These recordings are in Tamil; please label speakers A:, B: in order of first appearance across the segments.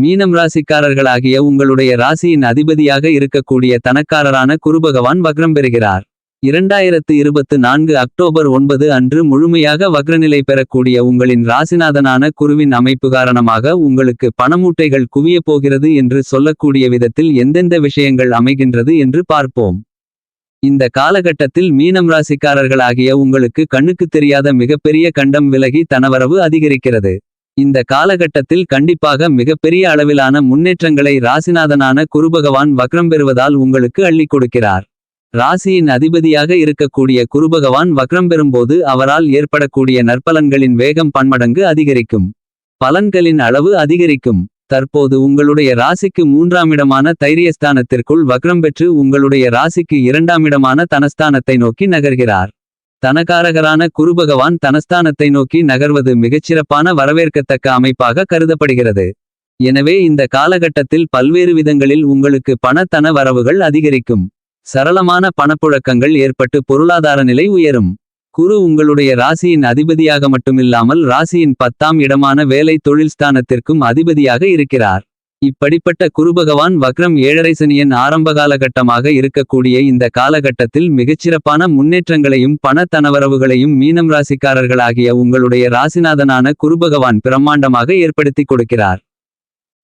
A: மீனம் ராசிக்காரர்களாகிய உங்களுடைய ராசியின் அதிபதியாக இருக்கக்கூடிய தனக்காரரான குருபகவான் வக்ரம் பெறுகிறார். இரண்டாயிரத்து இருபத்து நான்கு அக்டோபர் ஒன்பது அன்று முழுமையாக வக்ரநிலை பெறக்கூடிய உங்களின் ராசிநாதனான குருவின் அமைப்பு காரணமாக உங்களுக்கு பணமூட்டைகள் குவியப் போகிறது என்று சொல்லக்கூடிய விதத்தில் எந்தெந்த விஷயங்கள் அமைகின்றது என்று பார்ப்போம். இந்த காலகட்டத்தில் மீனம் ராசிக்காரர்களாகிய உங்களுக்கு கண்ணுக்குத் தெரியாத மிகப்பெரிய கண்டம் விலகி தனவரவு அதிகரிக்கிறது. இந்த காலகட்டத்தில் கண்டிப்பாக மிகப்பெரிய அளவிலான முன்னேற்றங்களை ராசிநாதனான குருபகவான் வக்ரம் பெறுவதால் உங்களுக்கு அள்ளிக் கொடுக்கிறார். ராசியின் அதிபதியாக இருக்கக்கூடிய குருபகவான் வக்ரம் பெறும்போது அவரால் ஏற்படக்கூடிய நற்பலன்களின் வேகம் பன்மடங்கு அதிகரிக்கும். பலன்களின் அளவு அதிகரிக்கும். தற்போது உங்களுடைய ராசிக்கு மூன்றாம் இடமான தைரியஸ்தானத்திற்குள் வக்ரம் பெற்று உங்களுடைய ராசிக்கு இரண்டாம் இடமான தனஸ்தானத்தை நோக்கி நகர்கிறார். தனகாரகரான குருபகவான் தனஸ்தானத்தை நோக்கி நகர்வது மிகச்சிறப்பான வரவேற்கத்தக்க அமைப்பாக கருதப்படுகிறது. எனவே இந்த காலகட்டத்தில் பல்வேறு விதங்களில் உங்களுக்கு பணத்தன வரவுகள் அதிகரிக்கும். சரளமான பணப்புழக்கங்கள் ஏற்பட்டு பொருளாதார நிலை உயரும். குரு உங்களுடைய ராசியின் அதிபதியாக மட்டுமில்லாமல் ராசியின் பத்தாம் இடமான வேலை தொழில் ஸ்தானத்திற்கும் அதிபதியாக இருக்கிறார். இப்படிப்பட்ட குருபகவான் வக்ரம் ஏழரை சனியின் ஆரம்ப காலகட்டமாக இருக்கக்கூடிய இந்த காலகட்டத்தில் மிகச்சிறப்பான முன்னேற்றங்களையும் பண தனவரவுகளையும் மீனம் ராசிக்காரர்களாகிய உங்களுடைய ராசிநாதனான குருபகவான் பிரம்மாண்டமாக ஏற்படுத்தி கொடுக்கிறார்.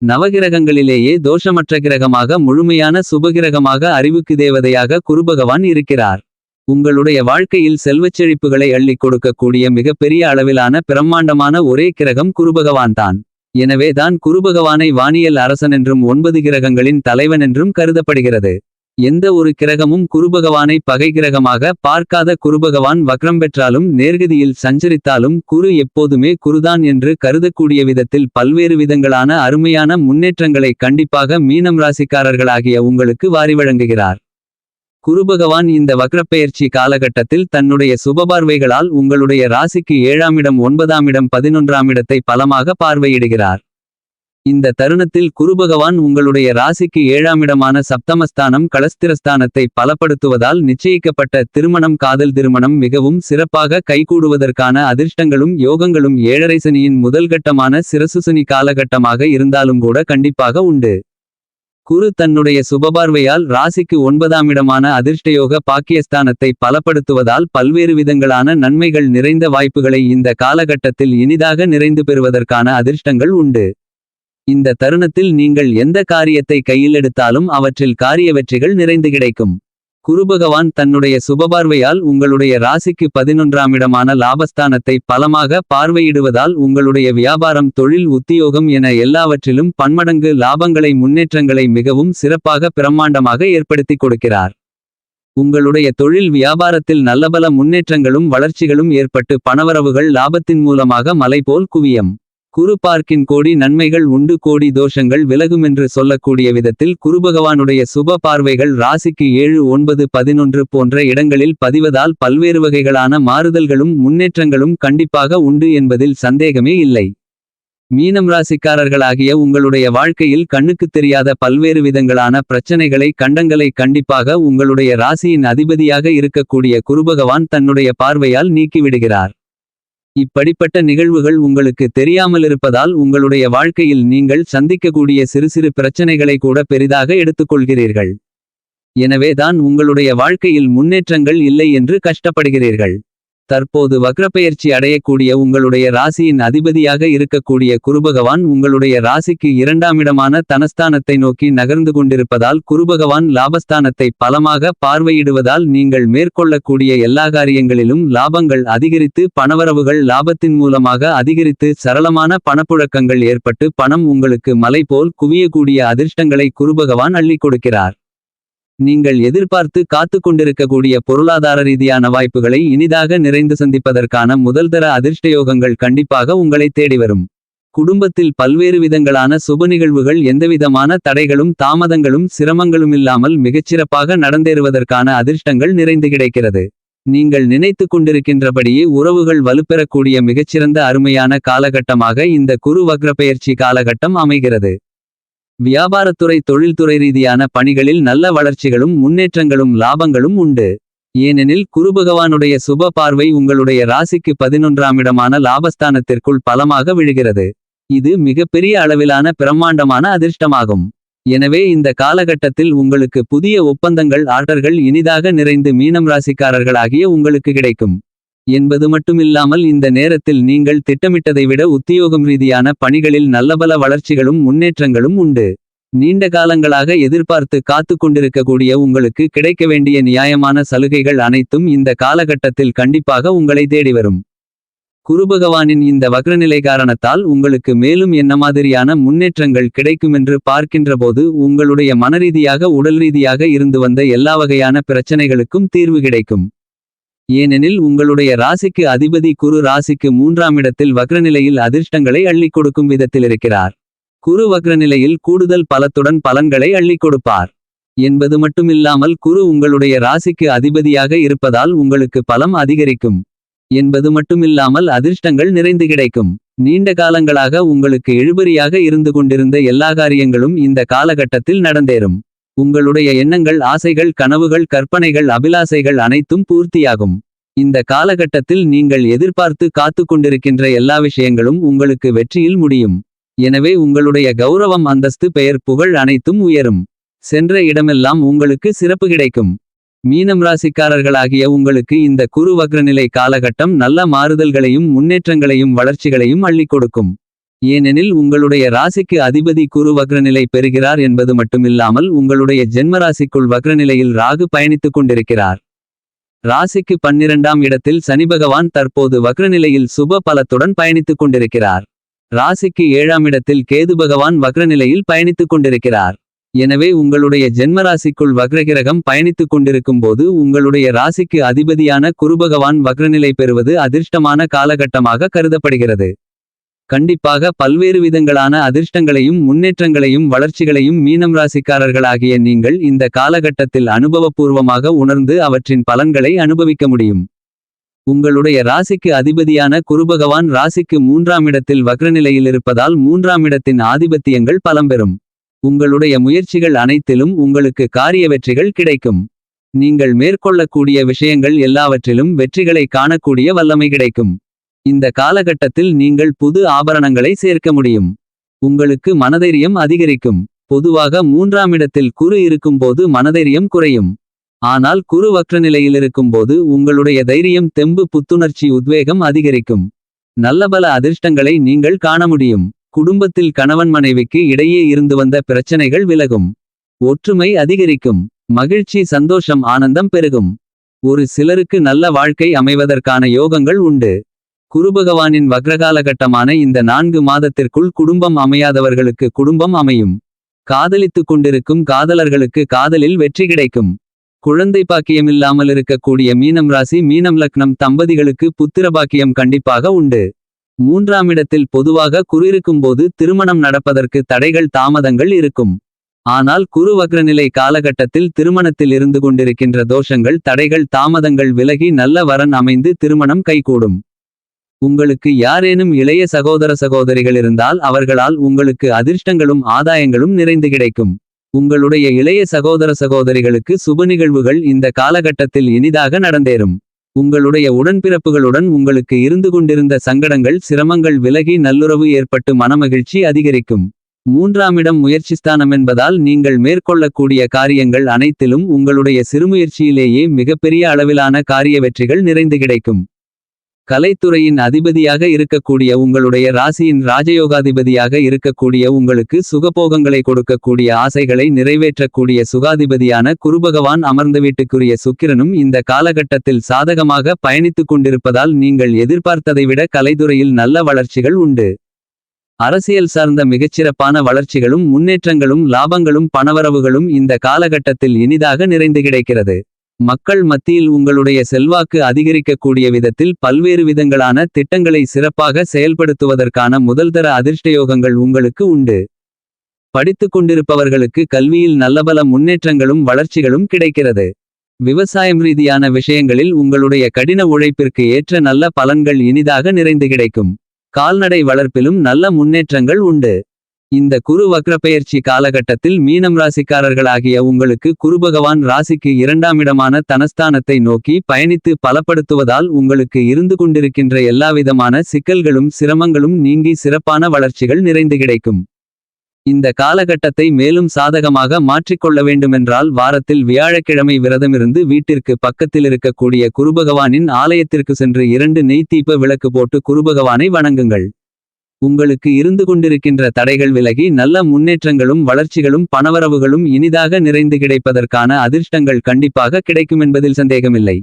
A: நவகிரகங்களிலேயே தோஷமற்ற கிரகமாக முழுமையான சுபகிரகமாக அறிவுக்கு தேவதையாக குருபகவான் இருக்கிறார். உங்களுடைய வாழ்க்கையில் செல்வச் செழிப்புகளை அள்ளிக் கொடுக்கக்கூடிய மிகப்பெரிய அளவிலான பிரம்மாண்டமான ஒரே கிரகம் குருபகவான்தான். தான் தான் குருபகவானை வானியல் அரசன் என்றும் ஒன்பது கிரகங்களின் தலைவன் என்றும் கருதப்படுகிறது. எந்த ஒரு கிரகமும் குருபகவானை பகை கிரகமாக பார்க்காத குருபகவான் வக்ரம் பெற்றாலும் நேர்கதியில் சஞ்சரித்தாலும் குரு எப்போதுமே குருதான் என்று கருதக்கூடிய விதத்தில் பல்வேறு விதங்களான அருமையான முன்னேற்றங்களை கண்டிப்பாக மீனம் ராசிக்காரர்களாகிய உங்களுக்கு வாரி வழங்குகிறார். குருபகவான் இந்த வக்ரப்பெயர்ச்சி காலகட்டத்தில் தன்னுடைய சுபபார்வைகளால் உங்களுடைய ராசிக்கு ஏழாம் இடம் ஒன்பதாம் இடம் பதினொன்றாம் இடத்தை பலமாக பார்வையிடுகிறார். இந்த தருணத்தில் குருபகவான் உங்களுடைய ராசிக்கு ஏழாம் இடமான சப்தமஸ்தானம் களஸ்திரஸ்தானத்தை பலப்படுத்துவதால் நிச்சயிக்கப்பட்ட திருமணம் காதல் திருமணம் மிகவும் சிறப்பாக கைகூடுவதற்கான அதிர்ஷ்டங்களும் யோகங்களும் ஏழரை சனியின் முதல் கட்டமான சிரசுசனி காலகட்டமாக இருந்தாலும் கூட கண்டிப்பாக உண்டு. குரு தன்னுடைய சுபபார்வையால் ராசிக்கு ஒன்பதாம் இடமான அதிர்ஷ்டயோக பாக்கியஸ்தானத்தை பலப்படுத்துவதால் பல்வேறு விதங்களான நன்மைகள் நிறைந்த வாய்ப்புகளை இந்த காலகட்டத்தில் இனிதாக நிறைந்து பெறுவதற்கான அதிர்ஷ்டங்கள் உண்டு. இந்த தருணத்தில் நீங்கள் எந்த காரியத்தை கையில் எடுத்தாலும் அவற்றில் காரிய வெற்றிகள் நிறைந்து கிடைக்கும். குருபகவான் தன்னுடைய சுபபார்வையால் உங்களுடைய ராசிக்கு பதினொன்றாம் இடமான லாபஸ்தானத்தை பலமாக பார்வையிடுவதால் உங்களுடைய வியாபாரம் தொழில் உத்தியோகம் என எல்லாவற்றிலும் பன்மடங்கு லாபங்களை முன்னேற்றங்களை மிகவும் சிறப்பாக பிரம்மாண்டமாக ஏற்படுத்தி கொடுக்கிறார். உங்களுடைய தொழில் வியாபாரத்தில் நல்லபல முன்னேற்றங்களும் வளர்ச்சிகளும் ஏற்பட்டு பணவரவுகள் லாபத்தின் மூலமாக மலைபோல் குவியம். குருபார்க்கின் கோடி நன்மைகள் உண்டு கோடி தோஷங்கள் விலகுமென்று சொல்லக்கூடிய விதத்தில் குருபகவானுடைய சுப பார்வைகள் ராசிக்கு ஏழு ஒன்பது பதினொன்று போன்ற இடங்களில் பதிவதால் பல்வேறு வகைகளான மாறுதல்களும் முன்னேற்றங்களும் கண்டிப்பாக உண்டு என்பதில் சந்தேகமே இல்லை. மீனம் ராசிக்காரர்களாகிய உங்களுடைய வாழ்க்கையில் கண்ணுக்குத் தெரியாத பல்வேறு விதங்களான பிரச்சனைகளை கண்டங்களை கண்டிப்பாக உங்களுடைய ராசியின் அதிபதியாக இருக்கக்கூடிய குருபகவான் தன்னுடைய பார்வையால் நீக்கிவிடுகிறார். இப்படிப்பட்ட நிகழ்வுகள் உங்களுக்கு தெரியாமலிருப்பதால் உங்களுடைய வாழ்க்கையில் நீங்கள் சந்திக்கக்கூடிய சிறு சிறு பிரச்சனைகளை கூட பெரிதாக எடுத்துக்கொள்கிறீர்கள். எனவே தான் உங்களுடைய வாழ்க்கையில் முன்னேற்றங்கள் இல்லை என்று கஷ்டப்படுகிறீர்கள். தற்போது வக்ரப்பெயர்ச்சி அடையக்கூடிய உங்களுடைய ராசியின் அதிபதியாக இருக்கக்கூடிய குருபகவான் உங்களுடைய ராசிக்கு இரண்டாமிடமான தனஸ்தானத்தை நோக்கி நகர்ந்து கொண்டிருப்பதால் குருபகவான் லாபஸ்தானத்தை பலமாக பார்வையிடுவதால் நீங்கள் மேற்கொள்ளக்கூடிய எல்லா காரியங்களிலும் லாபங்கள் அதிகரித்து பணவரவுகள் லாபத்தின் மூலமாக அதிகரித்து சரளமான பணப்புழக்கங்கள் ஏற்பட்டு பணம் உங்களுக்கு மலை போல் குவியக்கூடிய அதிர்ஷ்டங்களை குருபகவான் அள்ளிக் கொடுக்கிறார். நீங்கள் எதிர்பார்த்து காத்து கொண்டிருக்கக்கூடிய பொருளாதார ரீதியான வாய்ப்புகளை இனிதாக நிறைந்து சந்திப்பதற்கான முதல்தர அதிர்ஷ்டயோகங்கள் கண்டிப்பாக உங்களை தேடி வரும். குடும்பத்தில் பல்வேறு விதங்களான சுப நிகழ்வுகள் எந்தவிதமான தடைகளும் தாமதங்களும் சிரமங்களுமில்லாமல் மிகச்சிறப்பாக நடந்தேறுவதற்கான அதிர்ஷ்டங்கள் நிறைந்து கிடைக்கிறது. நீங்கள் நினைத்து கொண்டிருக்கின்றபடியே உறவுகள் வலுப்பெறக்கூடிய மிகச்சிறந்த அருமையான காலகட்டமாக இந்த குரு வக்ரப்பெயர்ச்சி காலகட்டம் அமைகிறது. வியாபாரத்துறை தொழில்துறை ரீதியான பணிகளில் நல்ல வளர்ச்சிகளும் முன்னேற்றங்களும் லாபங்களும் உண்டு. ஏனெனில் குருபகவானுடைய சுப பார்வை உங்களுடைய ராசிக்கு பதினொன்றாம் இடமான லாபஸ்தானத்திற்குள் பலமாக விழுகிறது. இது மிகப்பெரிய அளவிலான பிரம்மாண்டமான அதிர்ஷ்டமாகும். எனவே இந்த காலகட்டத்தில் உங்களுக்கு புதிய ஒப்பந்தங்கள் ஆர்டர்கள் இனிதாக நிறைந்து மீனம் ராசிக்காரர்களாகிய உங்களுக்கு கிடைக்கும். என்பது மட்டுமில்லாமல் இந்த நேரத்தில் நீங்கள் திட்டமிட்டதை விட உத்தியோகம் ரீதியான பணிகளில் நல்லபல வளர்ச்சிகளும் முன்னேற்றங்களும் உண்டு. நீண்ட காலங்களாக எதிர்பார்த்து காத்து கொண்டிருக்கக்கூடிய உங்களுக்கு கிடைக்க வேண்டிய நியாயமான சலுகைகள் அனைத்தும் இந்த காலகட்டத்தில் கண்டிப்பாக உங்களை தேடி வரும். குருபகவானின் இந்த வக்ரநிலை காரணத்தால் உங்களுக்கு மேலும் என்ன மாதிரியான முன்னேற்றங்கள் கிடைக்குமென்று பார்க்கின்றபோது உங்களுடைய மனரீதியாக உடல் ரீதியாக இருந்து வந்த எல்லா வகையான பிரச்சனைகளுக்கும் தீர்வு கிடைக்கும். ஏனெனில் உங்களுடைய ராசிக்கு அதிபதி குரு ராசிக்கு மூன்றாம் இடத்தில் வக்ரநிலையில் அதிர்ஷ்டங்களை அள்ளிக் கொடுக்கும் விதத்தில் இருக்கிறார். குரு வக்ரநிலையில் கூடுதல் பலத்துடன் பலன்களை அள்ளிக் கொடுப்பார். என்பது மட்டுமில்லாமல் குரு உங்களுடைய ராசிக்கு அதிபதியாக இருப்பதால் உங்களுக்கு பலம் அதிகரிக்கும். என்பது மட்டுமில்லாமல் அதிர்ஷ்டங்கள் நிறைந்து கிடைக்கும். நீண்ட காலங்களாக உங்களுக்கு இழுபறியாக இருந்து கொண்டிருந்த எல்லா காரியங்களும் இந்த காலகட்டத்தில் நடந்தேறும். உங்களுடைய எண்ணங்கள் ஆசைகள் கனவுகள் கற்பனைகள் அபிலாசைகள் அனைத்தும் பூர்த்தியாகும். இந்த காலகட்டத்தில் நீங்கள் எதிர்பார்த்து காத்து கொண்டிருக்கின்ற எல்லா விஷயங்களும் உங்களுக்கு வெற்றியில் முடியும். எனவே உங்களுடைய கௌரவம் அந்தஸ்து பெயர் புகழ் அனைத்தும் உயரும். சென்ற இடமெல்லாம் உங்களுக்கு சிறப்பு கிடைக்கும். மீனம் ராசிக்காரர்களாகிய உங்களுக்கு இந்த குரு வக்ரநிலை காலகட்டம் நல்ல மாறுதல்களையும் முன்னேற்றங்களையும் வளர்ச்சிகளையும் அள்ளிக் கொடுக்கும். ஏனெனில் உங்களுடைய ராசிக்கு அதிபதி குரு வக்ரநிலை பெறுகிறார் என்பது மட்டுமில்லாமல் உங்களுடைய ஜென்மராசிக்குள் வக்ரநிலையில் ராகு பயணித்துக் கொண்டிருக்கிறார். ராசிக்கு பன்னிரண்டாம் இடத்தில் சனி பகவான் தற்போது வக்ரநிலையில் சுப பலத்துடன் பயணித்துக் கொண்டிருக்கிறார். ராசிக்கு ஏழாம் இடத்தில் கேது பகவான் வக்ரநிலையில் பயணித்துக் கொண்டிருக்கிறார். எனவே உங்களுடைய ஜென்மராசிக்குள் வக்ரகிரகம் பயணித்துக் கொண்டிருக்கும் போது உங்களுடைய ராசிக்கு அதிபதியான குருபகவான் வக்ரநிலை பெறுவது அதிர்ஷ்டமான காலகட்டமாக கருதப்படுகிறது. கண்டிப்பாக பல்வேறு விதங்களான அதிர்ஷ்டங்களையும் முன்னேற்றங்களையும் வளர்ச்சிகளையும் மீனம் ராசிக்காரர்களாகிய நீங்கள் இந்த காலகட்டத்தில் அனுபவபூர்வமாக உணர்ந்து அவற்றின் பலன்களை அனுபவிக்க முடியும். உங்களுடைய ராசிக்கு அதிபதியான குருபகவான் ராசிக்கு மூன்றாம் இடத்தில் வக்ரநிலையில் இருப்பதால் மூன்றாம் இடத்தின் ஆதிபத்தியங்கள் பலம்பெறும். உங்களுடைய முயற்சிகள் அனைத்திலும் உங்களுக்கு காரிய வெற்றிகள் கிடைக்கும். நீங்கள் மேற்கொள்ளக்கூடிய விஷயங்கள் எல்லாவற்றிலும் வெற்றிகளை காணக்கூடிய வல்லமை கிடைக்கும். இந்த காலகட்டத்தில் நீங்கள் புது ஆபரணங்களை சேர்க்க முடியும். உங்களுக்கு மனதைரியம் அதிகரிக்கும். பொதுவாக மூன்றாம் இடத்தில் குரு இருக்கும்போது மனதைரியம் குறையும். ஆனால் குரு வக்ர நிலையில் இருக்கும்போது உங்களுடைய தைரியம் தெம்பு புத்துணர்ச்சி உத்வேகம் அதிகரிக்கும். நல்ல பல அதிர்ஷ்டங்களை நீங்கள் காண முடியும். குடும்பத்தில் கணவன் மனைவிக்கு இடையே இருந்து வந்த பிரச்சனைகள் விலகும். ஒற்றுமை அதிகரிக்கும். மகிழ்ச்சி சந்தோஷம் ஆனந்தம் பெருகும். ஒரு சிலருக்கு நல்ல வாழ்க்கை அமைவதற்கான யோகங்கள் உண்டு. குருபகவானின் வக்ரகாலகட்டமான இந்த நான்கு மாதத்திற்குள் குடும்பம் அமையாதவர்களுக்கு குடும்பம் அமையும். காதலித்துக் கொண்டிருக்கும் காதலர்களுக்கு காதலில் வெற்றி கிடைக்கும். குழந்தை பாக்கியமில்லாமல் இருக்கக்கூடிய மீனம் ராசி மீனம் லக்னம் தம்பதிகளுக்கு புத்திர பாக்கியம் கண்டிப்பாக உண்டு. மூன்றாம் இடத்தில் பொதுவாக குரு இருக்கும்போது திருமணம் நடப்பதற்கு தடைகள் தாமதங்கள் இருக்கும். ஆனால் குரு வக்ரநிலை காலகட்டத்தில் திருமணத்தில் இருந்து கொண்டிருக்கின்ற தோஷங்கள் தடைகள் தாமதங்கள் விலகி நல்ல வரன் அமைந்து திருமணம் கைகூடும். உங்களுக்கு யாரேனும் இளைய சகோதர சகோதரிகள் இருந்தால் அவர்களால் உங்களுக்கு அதிர்ஷ்டங்களும் ஆதாயங்களும் நிறைந்து கிடைக்கும். உங்களுடைய இளைய சகோதர சகோதரிகளுக்கு சுப நிகழ்வுகள் இந்த காலகட்டத்தில் இனிதாக நடந்தேறும். உங்களுடைய உடன்பிறப்புகளுடன் உங்களுக்கு இருந்து கொண்டிருந்த சங்கடங்கள் சிரமங்கள் விலகி நல்லுறவு ஏற்பட்டு மனமகிழ்ச்சி அதிகரிக்கும். மூன்றாமிடம் முயற்சிஸ்தானம் என்பதால் நீங்கள் மேற்கொள்ளக்கூடிய காரியங்கள் அனைத்திலும் உங்களுடைய சிறுமுயற்சியிலேயே மிகப்பெரிய அளவிலான காரிய வெற்றிகள் நிறைந்து கிடைக்கும். கலைத்துறையின் அதிபதியாக இருக்கக்கூடிய உங்களுடைய ராசியின் ராஜயோகாதிபதியாக இருக்கக்கூடிய உங்களுக்கு சுகபோகங்களை கொடுக்கக்கூடிய ஆசைகளை நிறைவேற்றக்கூடிய சுகாதிபதியான குருபகவான் அமர்ந்த வீட்டுக்குரிய சுக்கிரனும் இந்த காலகட்டத்தில் சாதகமாக பயணித்துக் கொண்டிருப்பதால் நீங்கள் எதிர்பார்த்ததை விட கலைத்துறையில் நல்ல வளர்ச்சிகள் உண்டு. அரசியல் சார்ந்த மிகச்சிறப்பான வளர்ச்சிகளும் முன்னேற்றங்களும் லாபங்களும் பணவரவுகளும் இந்த காலகட்டத்தில் இனிதாக நிறைந்து கிடைக்கிறது. மக்கள் மத்தியில் உங்களுடைய செல்வாக்கு அதிகரிக்கக்கூடிய விதத்தில் பல்வேறு விதங்களான திட்டங்களை சிறப்பாக செயல்படுத்துவதற்கான முதல்தர அதிர்ஷ்டயோகங்கள் உங்களுக்கு உண்டு. படித்துக் கொண்டிருப்பவர்களுக்கு கல்வியில் நல்லபல முன்னேற்றங்களும் வளர்ச்சிகளும் கிடைக்கிறது. விவசாயம் ரீதியான விஷயங்களில் உங்களுடைய கடின உழைப்பிற்கு ஏற்ற நல்ல பலன்கள் இனிதாக நிறைந்து கிடைக்கும். கால்நடை வளர்ப்பிலும் நல்ல முன்னேற்றங்கள் உண்டு. இந்த குரு வக்ரப்பெயர்ச்சி காலகட்டத்தில் மீனம் ராசிக்காரர்களாகிய உங்களுக்கு குருபகவான் ராசிக்கு இரண்டாமிடமான தனஸ்தானத்தை நோக்கி பயணித்து பலப்படுத்துவதால் உங்களுக்கு இருந்து கொண்டிருக்கின்ற எல்லாவிதமான சிக்கல்களும் சிரமங்களும் நீங்கி சிறப்பான வளர்ச்சிகள் நிறைந்து கிடைக்கும். இந்த காலகட்டத்தை மேலும் சாதகமாக மாற்றிக்கொள்ள வேண்டுமென்றால் வாரத்தில் வியாழக்கிழமை விரதமிருந்து வீட்டிற்கு பக்கத்தில் இருக்கக்கூடிய குருபகவானின் ஆலயத்திற்கு சென்று இரண்டு நெய் தீப விளக்கு போட்டு குருபகவானை வணங்குங்கள். உங்களுக்கு இருந்து கொண்டிருக்கின்ற தடைகள் விலகி நல்ல முன்னேற்றங்களும் வளர்ச்சிகளும் பணவரவுகளும் இனிதாக நிறைந்து கிடைப்பதற்கான அதிர்ஷ்டங்கள் கண்டிப்பாக கிடைக்கும் என்பதில் சந்தேகமில்லை.